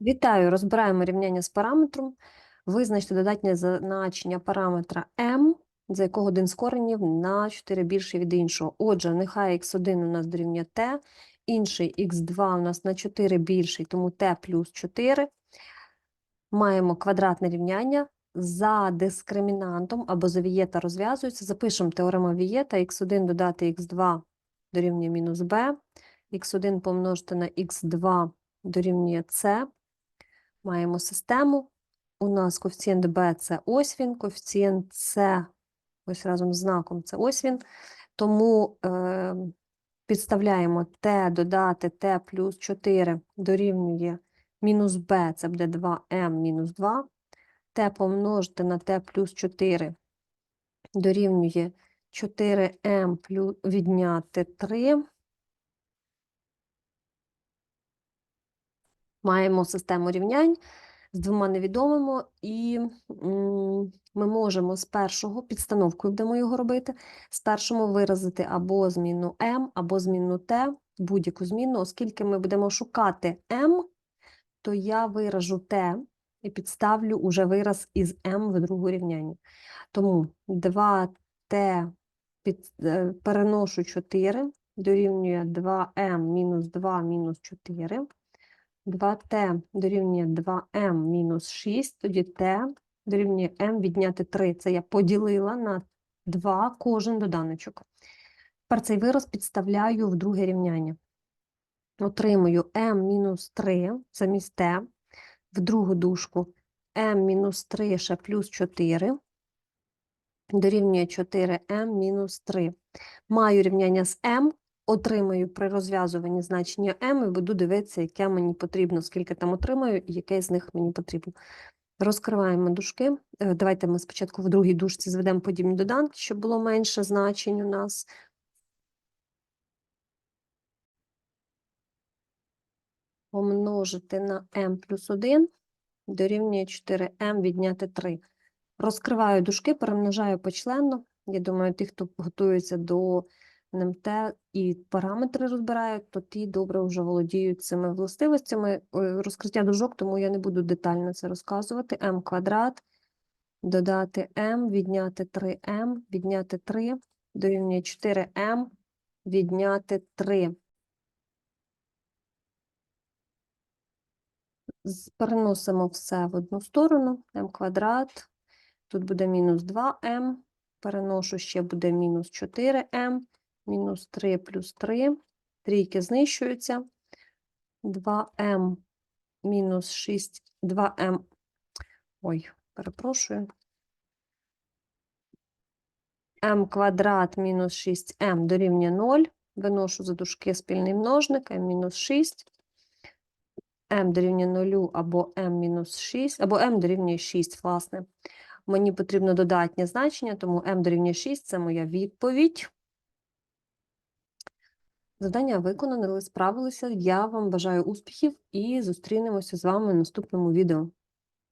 Вітаю! Розбираємо рівняння з параметром. Визначте додатнє значення параметра m, за якого один з коренів на 4 більше від іншого. Отже, нехай x1 у нас дорівнює t, інший x2 у нас на 4 більший, тому t плюс 4. Маємо квадратне рівняння. За дискримінантом або за вієта розв'язується. Запишемо теорему вієта. x1 додати x2 дорівнює мінус b, x1 помножити на x2 дорівнює c. Маємо систему. У нас коефіцієнт b – це ось він, коефіцієнт c, ось разом з знаком, це ось він. Тому е, підставляємо t додати t плюс 4 дорівнює мінус b, це буде 2m мінус 2. t помножити на t плюс 4 дорівнює 4m плюс відняти 3. Маємо систему рівнянь з двома невідомими, і ми можемо з першого, підстановкою будемо його робити, з першого виразити або зміну m, або зміну t, будь-яку зміну, оскільки ми будемо шукати m, то я виражу t і підставлю уже вираз із m в другу рівняння. Тому 2t під, е, переношу 4, дорівнює 2m мінус 2 мінус 4. 2t дорівнює 2m мінус 6, тоді t дорівнює m відняти 3. Це я поділила на 2 кожен доданочок. Тепер цей вираз підставляю в друге рівняння. Отримую m мінус 3 замість t, в другу дужку m мінус 3 ще плюс 4, дорівнює 4m мінус 3. Маю рівняння з m, отримаю при розв'язуванні значення m і буду дивитися, яке мені потрібно, скільки там отримаю і яке з них мені потрібно. Розкриваємо дужки. Е, Давайте ми спочатку в другій дужці зведемо подібні доданки, щоб було менше значень у нас. Помножити на m плюс 1 дорівнює 4m відняти 3. Розкриваю дужки, перемножаю почленно. Я думаю, ті, хто готується до НМТ і параметри розбирають, то ті добре вже володіють цими властивостями е, розкриття дужок, тому я не буду детально це розказувати. m квадрат, додати m, відняти 3m, відняти 3, дорівнює 4m, відняти 3. Переносимо все в одну сторону, m квадрат, тут буде мінус 2m, переношу ще буде мінус 4m, мінус 3 плюс 3, трійки знищуються, 2m мінус 6, 2m, ой, перепрошую, m квадрат мінус 6m дорівнює 0, виношу за дужки спільний множник, m мінус 6, m дорівнює 0 або m мінус 6, або m дорівнює 6, власне. Мені потрібно додатнє значення, тому m дорівнює 6 – це моя відповідь. Завдання виконане, справилися. Я вам бажаю успіхів і зустрінемося з вами в наступному відео.